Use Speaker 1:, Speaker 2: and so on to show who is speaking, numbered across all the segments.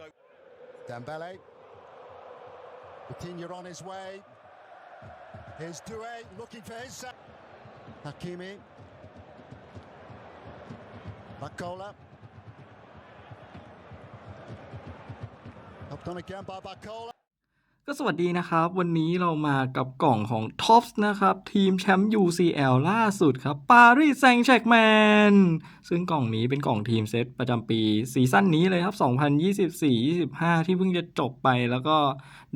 Speaker 1: So
Speaker 2: Dembele. Coutinho on his way. Here's Doué looking for his. se- Hakimi. Bacola. Helped on again by Bacola.
Speaker 3: ก็สวัสดีนะครับ วันนี้เรามากับกล่องของ Tops นะครับ ทีมแชมป์ UCL ล่าสุดครับปารีสแซงต์แชร์กแมนซึ่งกล่องนี้เป็นกล่องทีมเซตประจำปีซีซั่นนี้เลยครับ 2024-25 ที่เพิ่งจะจบไปแล้วก็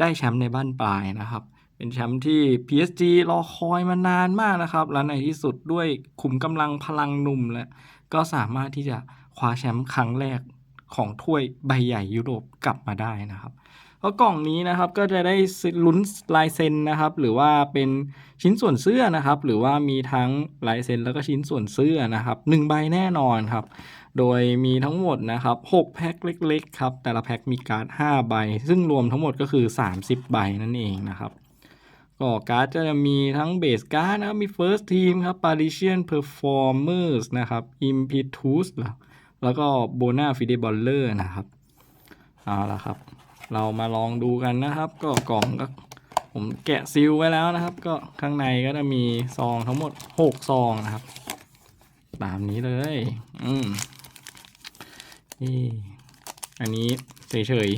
Speaker 3: ได้แชมป์ในบ้านปลายนะครับ เป็นแชมป์ที่ PSG รอคอยมานานมากนะครับ และในที่สุดด้วยขุมกำลังพลังหนุ่มและก็สามารถที่จะคว้าแชมป์ครั้งแรกของถ้วยใบใหญ่ยุโรปกลับมาได้นะครับ เพราะกล่องนี้นะครับก็จะได้ลุ้นลายเซ็นนะครับ หรือว่าเป็นชิ้นส่วนเสื้อนะครับ หรือว่ามีทั้งลายเซ็นแล้วก็ชิ้นส่วนเสื้อนะครับหนึ่งใบแน่นอนครับ โดยมีทั้งหมดนะครับ6แพ็คเล็กๆครับแต่ละแพ็คมีการ์ด5ใบ ซึ่งรวมทั้งหมดก็คือ 30 ใบนั่นเองนะครับก็การ์ดจะมีทั้งเบสการ์ดนะครับมี First Team ครับ Parisian Performers นะครับ Impetus แล้วก็ Bona Fide Baller นะครับเอาละครับ เรามาลองดูกันนะครับ ก็กล่องก็ผมแกะซีลไว้แล้วนะครับ ก็ข้างในก็จะมีซองทั้งหมด 6 ซองนะครับ ตามนี้เลย อืมนี่อันนี้เฉยเฉย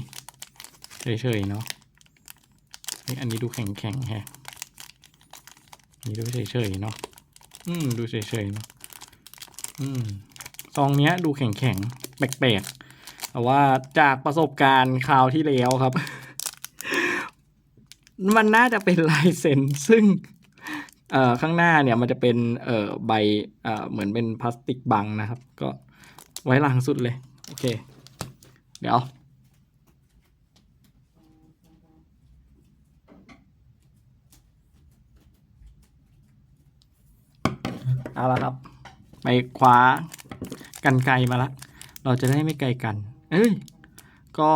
Speaker 3: เฉยเฉยๆเนาะเฮ้ยอันนี้ดูแข็งแข็งๆแฮะนนี้ดูเฉยเฉยๆเนาะอืมดูเฉยเฉยๆเนาะอืมซองเนี้ยดูแข็งแข็งๆแปลกๆ แต่ว่าจากประสบการณ์คราวที่แล้วครับ มันน่าจะเป็นลายเซ็นซึ่งเอ่อข้างหน้าเนี่ยมันจะเป็นเอ่อใบเอ่อเหมือนเป็นพลาสติกบังนะครับ ก็ไว้หลังสุดเลย โอเค เดี๋ยวเอาละครับ ไปคว้ากันไกลมาละ เราจะได้ไม่ไกลกัน เอ้ย ก็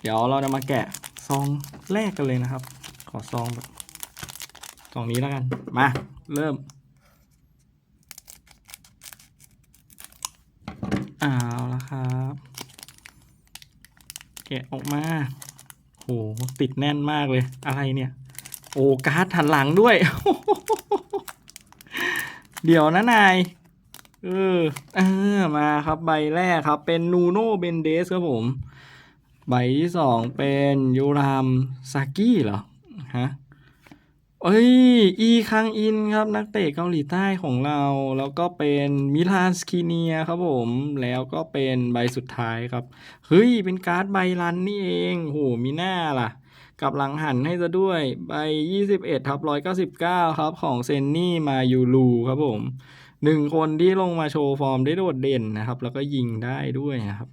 Speaker 3: เดี๋ยวเราจะมาแกะซองแรกกันเลยนะครับ ขอซองแบบซองนี้แล้วกัน มา เริ่ม เอาละครับ แกะออกมา โห ติดแน่นมากเลย อะไรเนี่ย โอ้การ์ดหันหลังด้วย เดี๋ยวนะนาย เออเออมาครับใบแรกครับ เป็นนูโนเบนเดสครับผม ใบที่สองเป็นยูรามซากิเหรอฮะเอ้ย อีคังอินครับ นักเตะเกาหลีใต้ของเรา แล้วก็เป็นมิลานสคีเนียครับผม แล้วก็เป็นใบสุดท้ายครับ เฮ้ย เป็นการ์ดใบรันนี่เองโหมีหน้าล่ะ กับหลังหันให้ซะด้วย ใบ 21ทับ199 ครับ ของเซนนี่มายูรูครับผม หนึ่งคนที่ลงมาโชว์ฟอร์มได้โดดเด่นนะครับ แล้วก็ยิงได้ด้วยนะครับ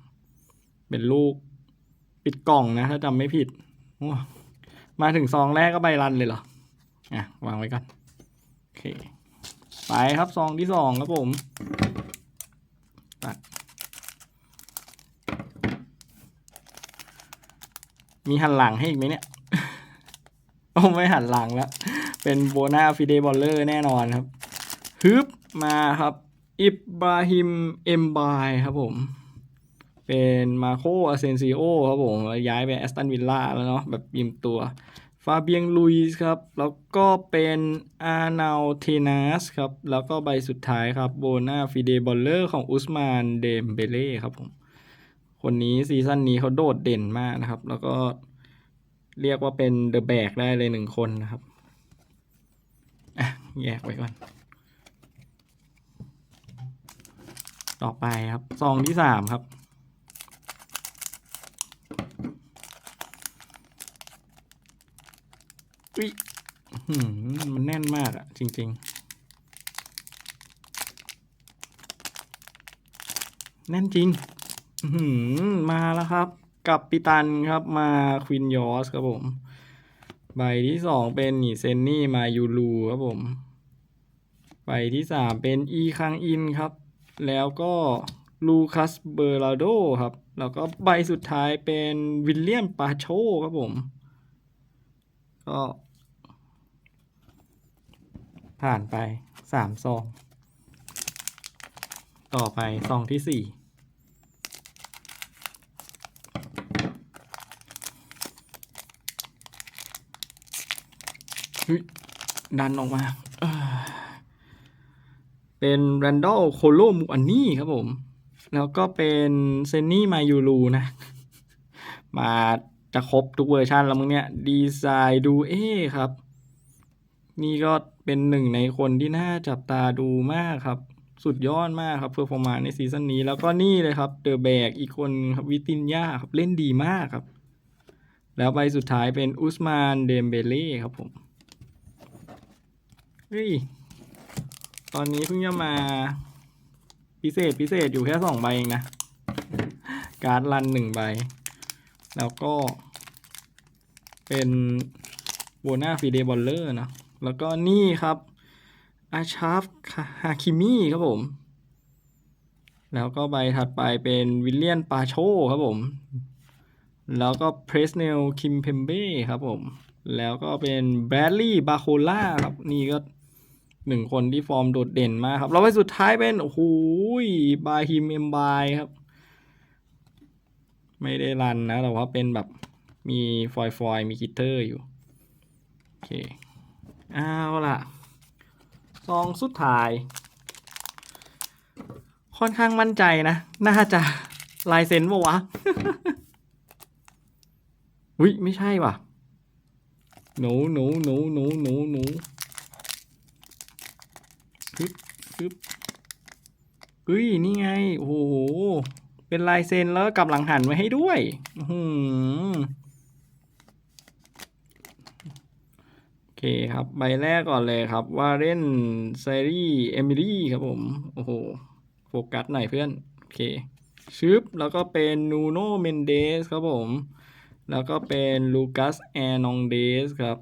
Speaker 3: เป็นลูกปิดกล่องนะ ถ้าจำไม่ผิด มาถึงซองแรกก็ใบรันเลยเหรอ อะ วางไว้ก่อนโอเค ไปครับซองที่สองครับผมตัดมีหันหลังให้อีกไหมเนี่ยโอ้ไม่หันหลังแล้ว เป็นโบนาฟิเดบอลเลอร์แน่นอนครับฮึบ มาครับ อิบราฮิม เอมบายครับผม เป็นมาโคอาเซนซิโอครับผม ย้ายไปแอสตันวิลล่าแล้วเนาะแบบยิมตัว ฟาเบียงลุยส์ครับ แล้วก็เป็นอานาเทนัสครับ แล้วก็ใบสุดท้ายครับโบนาฟิเดบอลเลอร์ของอุสมานเดมเบเล่ครับผม คนนี้ซีซั่นนี้เขาโดดเด่นมากนะครับ แล้วก็เรียกว่าเป็นเดอะแบกได้เลยหนึ่งคนนะครับ อะ แยกไว้ก่อน ต่อไปครับซองที่สามครับ อุ๊ยมันแน่นมากอะจริง ๆ แน่นจริงมาแล้วครับ กับปิตันครับมาควินยอสครับผม ใบที่สองเป็นนีเซนนี่มายูรูครับผม ใบที่สามเป็นอีคังอินครับ แล้วก็ลูคัสเบอร์ลาโดครับ แล้วก็ใบสุดท้ายเป็นวิลเลียมปาโชครับผม ก็ผ่านไปสามซอง ต่อไปซองที่สี่ดันออกมา เป็นแรนดอลโคโลมูอันนี่ครับผม แล้วก็เป็นเซนนี่มายูรูนะ มาจะครบทุกเวอร์ชันแล้วมึงเนี่ย ดีไซน์ดูเอครับ นี่ก็เป็นหนึ่งในคนที่น่าจับตาดูมากครับ สุดยอดมากครับ เพื่อร์ฟอร์มาในซีซั่นนี้ แล้วก็นี่เลยครับ เดอะแบกอีกคนครับ วิตินยาครับ เล่นดีมากครับ แล้วใบสุดท้ายเป็นอุสมานเดมเบเล่ครับผมเฮ้ย ตอนนี้เพิ่งจะมา พิเศษพิเศษอยู่แค่สองใบเองนะ การ์ดรันหนึ่งใบ แล้วก็ เป็นโบนาฟีเดบอลเลอร์นะ แล้วก็นี่ครับ อาชาฟฮาคิมิครับผม แล้วก็ใบถัดไปเป็นวิลเลียนปาโชครับผม แล้วก็เพรสเนลคิมเพมเบ้ครับผม แล้วก็เป็นแบรดลีย์บาโคล่าครับ นี่ก็ หนึ่งคนที่ฟอร์มโดดเด่นมากครับแล้วใบสุดท้ายเป็น โอ้โหบาฮิมเอ็มบายครับ ไม่ได้รันนะ แต่ว่าเป็นแบบมีฟอยฟอยมีกิตเตอร์อยู่ โอเค เอาล่ะซองสุดท้าย ค่อนข้างมั่นใจนะ น่าจะลายเซ็นปะวะอุ้ยไม่ใช่ว่ะหนูหนูหนูหนูหนูหนู ฮึบฮึบเฮ้ย นี่ไง โอ้โห เป็นลายเซ็นแล้วก็กลับหลังหันไว้ให้ด้วยอื้อหือโอเคครับ ใบแรกก่อนเลยครับวาเรนไซรีเอมิลี่ครับผม โอ้โห โฟกัสหน่อยเพื่อน โอเค ชึบ แล้วก็เป็นนูโนเมนเดสครับผม แล้วก็เป็นลูคัสแอนองเดสครับ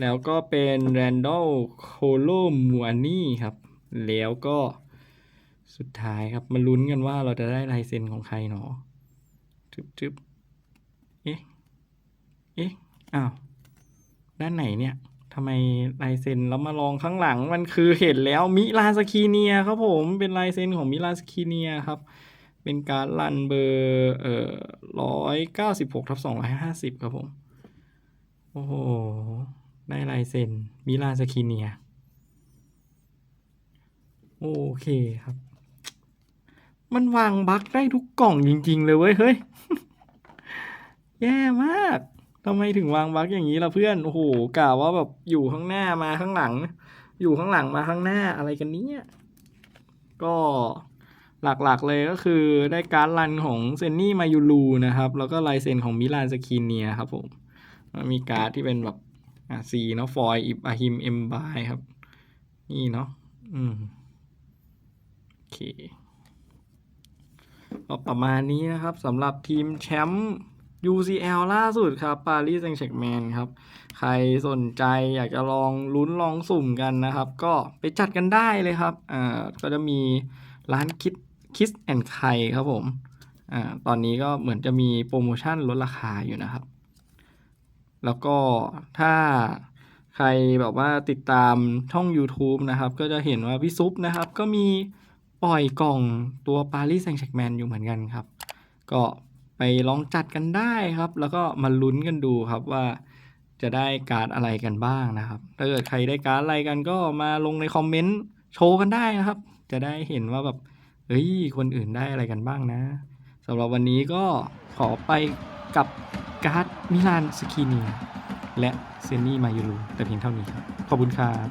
Speaker 3: แล้วก็เป็นแรนดอลโคโลมูอานี่ครับ แล้วก็สุดท้ายครับมาลุ้นกันว่าเราจะได้ลายเซ็นของใครเนาะจึบจึบเอ๊ะ เอ๊ะ อ้าว ด้านไหนเนี่ยทำไมลายเซ็นแล้วมาลองข้างหลังมันคือเห็นแล้วมิลานสคีเนียครับผมเป็นลายเซ็นของมิลานสคีเนียครับ เป็นการรันเบอร์เอ่อร้อยเก้าสิบหกทับสองร้อยห้าสิบครับผม โอ้โห ได้ลายเซ็นมิลานสคีเนีย โอเคครับ มันวางบั๊กได้ทุกกล่องจริง ๆ เลยเว้ย เฮ้ย แย่มากทำไมถึงวางบั๊กอย่างนี้ล่ะเพื่อน โอ้โหกล่าวว่าแบบอยู่ข้างหน้ามาข้างหลัง อยู่ข้างหลังมาข้างหน้าอะไรกันเนี้ยก็หลักๆเลยก็คือได้การดรันของเซนนี่มายูรูนะครับ แล้วก็ลายเซ็นของมิลานสกีเนียครับผมแล้วมีการ์ดที่เป็นแบบ อะซีเนาะฟอยอิบอาฮิมเอ็มบายครับ นี่เนาะอืมโอเคก็ประมาณนี้นะครับสำหรับทีมแชมป์ UCL ล่าสุดครับปารีสแซงต์แชกแมนครับ ใครสนใจอยากจะลองลุ้นลองสุ่มกันนะครับ ก็ไปจัดกันได้เลยครับอ่าก็จะมีร้านคิดคิสแอนไคครับผมอ่าตอนนี้ก็เหมือนจะมีโปรโมชั่นลดราคาอยู่นะครับ แล้วก็ถ้าใครแบบว่าติดตามช่อง YouTube นะครับ ก็จะเห็นว่าพี่ซุปนะครับ ก็มีปล่อยกล่องตัวปารีสแซงต์แชกแมนอยู่เหมือนกันครับ ก็ไปลองจัดกันได้ครับ แล้วก็มาลุ้นกันดูครับว่าจะได้การ์ดอะไรกันบ้างนะครับ ถ้าเกิดใครได้การ์ดอะไรกันก็มาลงในคอมเมนต์โชว์กันได้นะครับ จะได้เห็นว่าแบบเฮ้ยคนอื่นได้อะไรกันบ้างนะสำหรับวันนี้ก็ขอไปกับ การ์ดมิลานสกีเนียและเซนนี่มายูรูแต่เพียงเท่านี้ครับ ขอบคุณครับ